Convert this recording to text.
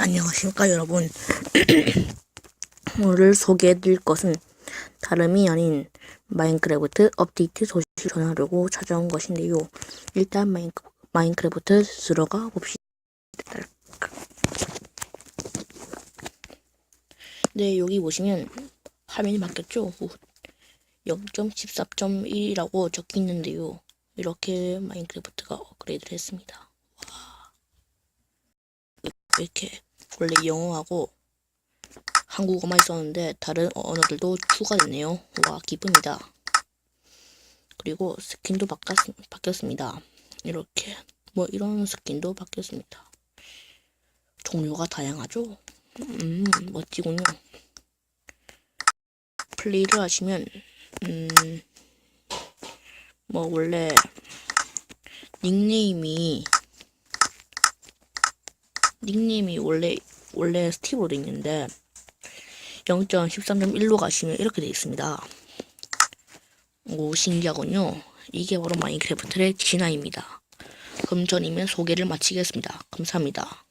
안녕하십니까 여러분. 오늘 소개해드릴 것은 다름이 아닌 마인크래프트 업데이트 소식을 전하려고 찾아온 것인데요. 일단 마인, 마인크래프트 들어가 봅시다. 네 여기 보시면 화면이 바뀌었죠? 0.14.1이라고 적혀 있는데요. 이렇게 마인크래프트가 업그레이드를 했습니다. 이렇게 원래 영어하고 한국어만 있었는데 다른 언어들도 추가됐네요. 와 기쁩니다. 그리고 스킨도 바꿨, 바뀌었습니다. 이렇게 뭐 이런 스킨도 바뀌었습니다. 종류가 다양하죠? 음 멋지군요. 플레이를 하시면 음뭐 원래 닉네임이 닉네임이 원래 원래 스티브로 돼 있는데 0.13.1로 가시면 이렇게 돼 있습니다. 오 신기하군요. 이게 바로 마인크래프트의 진화입니다. 그럼 전 이만 소개를 마치겠습니다. 감사합니다.